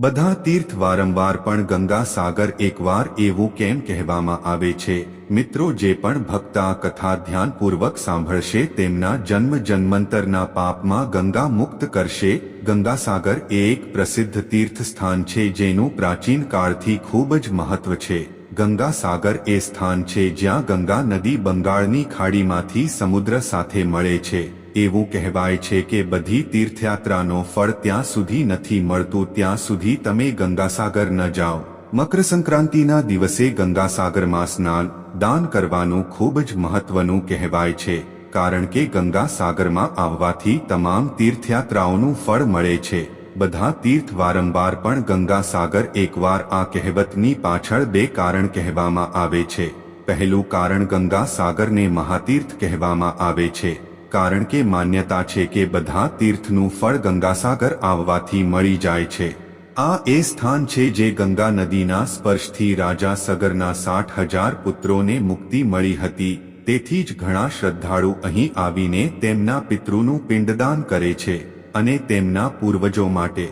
બધા તીર્થ વારંવાર પણ ગંગા સાગર એકવાર એવું કેમ કહેવામાં આવે છે? મિત્રો, જે પણ ભક્ત આ કથા ધ્યાનપૂર્વક સાંભળશે, તેમના જન્મ જન્મંતરના પાપમાં ગંગા મુક્ત કરશે. ગંગાસાગર એ એક પ્રસિદ્ધ તીર્થ સ્થાન છે, જેનું પ્રાચીન કાળથી ખૂબ જ મહત્વ છે. ગંગાસાગર એ સ્થાન છે જ્યાં ગંગા નદી બંગાળની ખાડીમાંથી સમુદ્ર સાથે મળે છે. એવું કહેવાય છે કે બધી તીર્થયાત્રાનો ફળ ત્યાં સુધી નથી મળતું, ત્યાં સુધી તમે ગંગાસાગર ન જાઓ. મકર સંક્રાંતિના દિવસે ગંગાસાગરમાં સ્નાન, દાન કરવાનું ખૂબ જ મહત્વનું કહેવાય છે, કારણ કે ગંગાસાગરમાં આવવાથી તમામ તીર્થયાત્રાઓનું ફળ મળે છે. બધા તીર્થ વારંવાર પણ ગંગાસાગર એકવાર આ કહેવતની પાછળ બે કારણ કહેવામાં આવે છે. પહેલું કારણ ગંગાસાગરને મહાતીર્થ કહેવામાં આવે છે. કારણ કે માન્યતા છે કે બધા તીર્થનું ફળ ગંગાસાગર આવવાથી મળી જાય છે. આ એ સ્થાન છે જે ગંગા નદીના સ્પર્શથી રાજા સગરના સાઠ હજાર પુત્રોને મુક્તિ મળી હતી. તેથી જ ઘણા શ્રદ્ધાળુ અહીં આવીને તેમના પિતૃનું પિંડદાન કરે છે અને તેમના પૂર્વજો માટે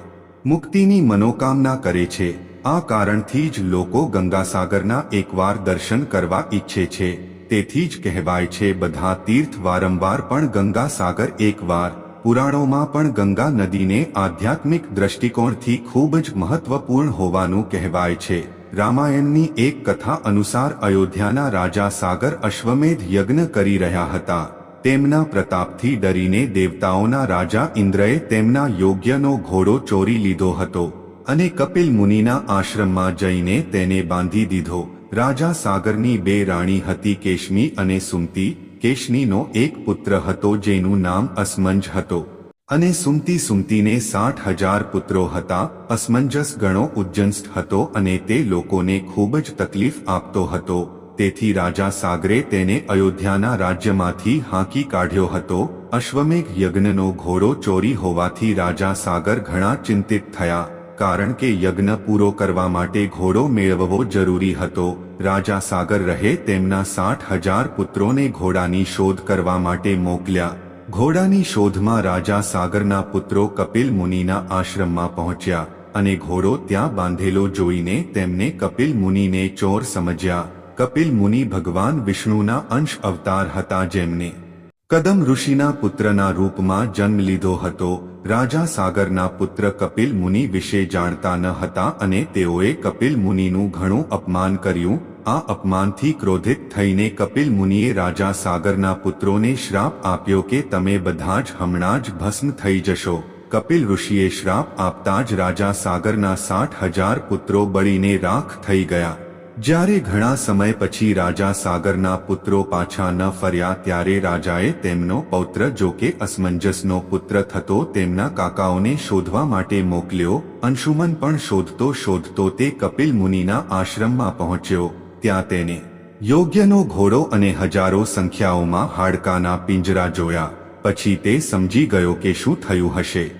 મુક્તિની મનોકામના કરે છે. આ કારણથી જ લોકો ગંગાસાગરના એકવાર દર્શન કરવા ઈચ્છે છે. તેથી જ કહેવાય છે, બધા તીર્થ વારંવાર પણ ગંગા સાગર એકવાર, પુરાણોમાં પણ ગંગા નદીને આધ્યાત્મિક દ્રષ્ટિકોણથી ખૂબ જ મહત્વપૂર્ણ હોવાનું કહેવાય છે. રામાયણની એક કથા અનુસાર અયોધ્યાના રાજા સાગર અશ્વમેધ યજ્ઞ કરી રહ્યા હતા. તેમના પ્રતાપથી ડરીને દેવતાઓના રાજા ઇન્દ્રએ તેમના યોગ્યનો ઘોડો ચોરી લીધો હતો અને કપિલ મુનિના આશ્રમમાં જઈને તેને બાંધી દીધો. રાજા સાગરની બે રાણી હતી કેશમી અને સુમતી. કેશનીનો એક પુત્ર હતો જેનું નામ અસમંજ હતો. અને સુમતી સુમતીને સાઠ હજાર પુત્રો હતા. અસમંજસ ગણો ઉજ્જંસ્ત હતો અને તે લોકોને ખૂબ જ તકલીફ આપતો હતો. તેથી રાજા સાગરે તેને અયોધ્યાના રાજ્યમાંથી હાંકી કાઢ્યો હતો. અશ્વમેઘ યજ્ઞનો ઘોડો ચોરી હોવાથી રાજા સાગર ઘણા ચિંતિત થયા. કારણ કે યજ્ઞ પૂરો કરવા માટે ઘોડો મેળવવો જરૂરી હતો. રાજા સાગર રહે તેમના સાઠ હજાર પુત્રોને ઘોડાની શોધ કરવા માટે મોકલ્યા. ઘોડાની શોધમાં રાજા સાગરના પુત્રો કપિલ મુનિના આશ્રમમાં પહોંચ્યા અને ઘોડો ત્યાં બાંધેલો જોઈને તેમને કપિલ મુનિને ચોર સમજ્યા. કપિલ મુનિ ભગવાન વિષ્ણુના અંશ અવતાર હતા જેમને કદમ ઋષિના પુત્રના રૂપમાં જન્મ લીધો હતો. રાજા સાગરના પુત્ર કપિલ મુનિ વિશે જાણતા ન હતા અને તેઓએ કપિલ મુનિનું ઘણું અપમાન કર્યું. આ અપમાનથી ક્રોધિત થઈને કપિલ મુનિએ રાજા સાગરના પુત્રોને શ્રાપ આપ્યો કે તમે બધા જ હમણાં જ ભસ્મ થઈ જશો. કપિલ ઋષિએ શ્રાપ આપતા જ રાજા સાગરના સાઠ હજાર પુત્રો બળીને રાખ થઈ ગયા. જ્યારે ઘણા સમય પછી રાજા સાગરના પુત્રો પાછા ન ફર્યા ત્યારે રાજાએ તેમનો પૌત્ર જો કે અસમંજસનો પુત્ર થતો તેમના કાકાઓને શોધવા માટે મોકલ્યો. અંશુમન પણ શોધતો શોધતો તે કપિલ મુનિના આશ્રમમાં પહોંચ્યો. ત્યાં તેને યોગ્યનો ઘોડો અને હજારો સંખ્યાઓમાં હાડકાના પિંજરા જોયા. પછી તે સમજી ગયો કે શું થયું હશે.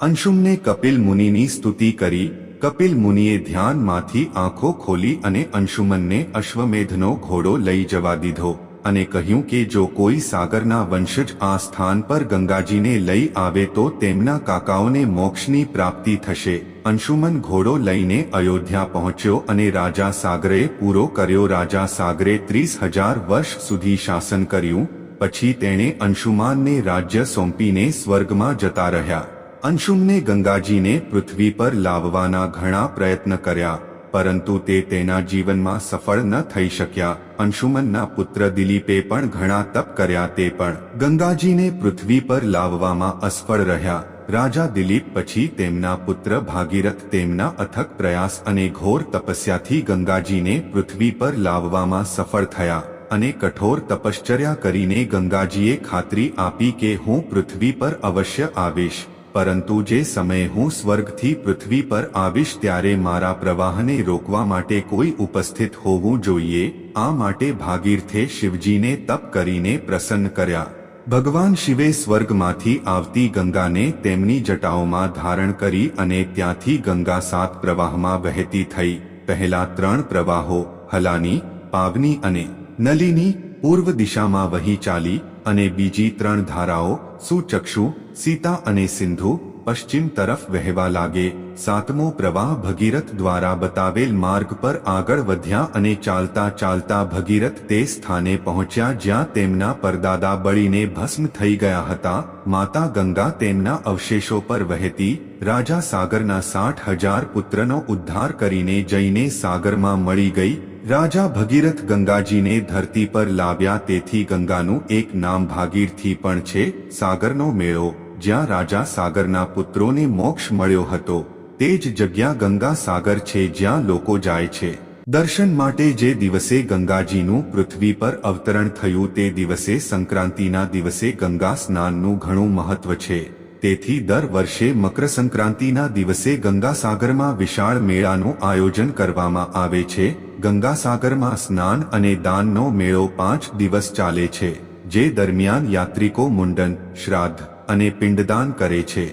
અંશુમને કપિલ મુનિની સ્તુતિ કરી કપિલ મુનિએ ધ્યાનમાંથી આંખો ખોલી અને અંશુમનને અશ્વમેધનો ઘોડો લઈ જવા દીધો અને કહ્યું કે જો કોઈ સાગરના વંશજ આ સ્થાન પર ગંગાજીને લઈ આવે તો તેમના કાકાઓને મોક્ષની પ્રાપ્તિ થશે. અંશુમન ઘોડો લઈને અયોધ્યા પહોંચ્યો અને રાજા સાગરે પૂરો કર્યો. રાજા સાગરે ત્રીસ હજાર વર્ષ સુધી શાસન કર્યું, પછી તેણે અંશુમાનને રાજ્ય સોંપીને સ્વર્ગમાં જતા રહ્યા. અંશુમને ગંગાજીને પૃથ્વી પર લાવવાના ઘણા પ્રયત્ન કર્યા, પરંતુ તે તેના જીવનમાં સફળ ન થઈ શક્યા. અંશુમનના પુત્ર દિલીપે પણ ઘણા તપ કર્યા તે પણ. ગંગાજીને પૃથ્વી પર લાવવામાં અસફળ રહ્યા. રાજા દિલીપ પછી તેમના પુત્ર ભાગીરથ તેમના અથક પ્રયાસ અને ઘોર તપસ્યાથી ગંગાજીને પૃથ્વી પર લાવવામાં સફળ થયા અને કઠોર તપશ્ચર્યા કરીને ગંગાજીએ ખાતરી આપી કે હું પૃથ્વી પર અવશ્ય આવીશ. પરંતુ જે સમયે હું સ્વર્ગથી પૃથ્વી પર આવીશ ત્યારે મારા પ્રવાહને રોકવા માટે કોઈ ઉપસ્થિત હોવું જોઈએ. આ માટે ભાગીરથે શિવજીને તપ કરીને પ્રસન્ન કર્યા. ભગવાન શિવે સ્વર્ગમાંથી આવતી ગંગાને તેમની જટાઓમાં ધારણ કરી અને ત્યાંથી ગંગા સાત પ્રવાહમાં વહેતી થઈ. પહેલા ત્રણ પ્રવાહો, હલાની, પાવની અને નલીની, પૂર્વ દિશામાં વહી ચાલી અને બીજી ત્રણ ધારાઓ, સુચક્ષુ સીતા અને સિંધુ પશ્ચિમ તરફ વહેવા લાગે. સાતમો પ્રવાહ ભગીરથ દ્વારા બતાવેલ માર્ગ પર આગળ વધ્યા અને ચાલતા ચાલતા ભગીરથ તે સ્થાને પહોંચ્યા જ્યાં તેમના પરદાદા બળીને ભસ્મ થઈ ગયા હતા. માતા ગંગા તેમના અવશેષો પર વહેતી, રાજા સાગરના સાઠ હજાર પુત્રનો ઉદ્ધાર કરીને જઈને સાગરમાં મળી ગઈ. રાજા ભગીરથ ગંગાજીને ધરતી પર લાવ્યા તેથી ગંગાનું એક નામ ભાગીરથી પણ છે, સાગરનો મેળો. જ્યાં રાજા સાગરના પુત્રોને મોક્ષ મળ્યો હતો, તે જ જગ્યા ગંગા સાગર છે જ્યાં લોકો જાય છે. દર્શન માટે જે દિવસે ગંગાજીનું પૃથ્વી પર અવતરણ થયું તે દિવસે સંક્રાંતિના દિવસે ગંગા સ્નાનનું ઘણું મહત્વ છે. તેથી દર વર્ષે મકર સંક્રાંતિના દિવસે ગંગાસાગરમાં વિશાળ મેળાનું આયોજન કરવામાં આવે છે. ગંગાસાગરમાં સ્નાન અને દાનનો મેળો પાંચ દિવસ ચાલે છે, જે દરમિયાન યાત્રિકો મુંડન, શ્રાદ્ધ અને પિંડદાન કરે છે.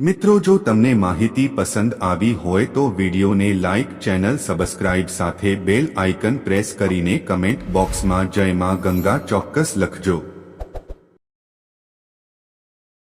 મિત્રો, જો તમને માહિતી પસંદ આવી હોય તો વિડીયોને લાઇક ચેનલ સબસ્ક્રાઇબ સાથે બેલ આઇકન પ્રેસ કરીને કમેન્ટ બોક્સમાં જય માં ગંગા ચોક્કસ લખજો.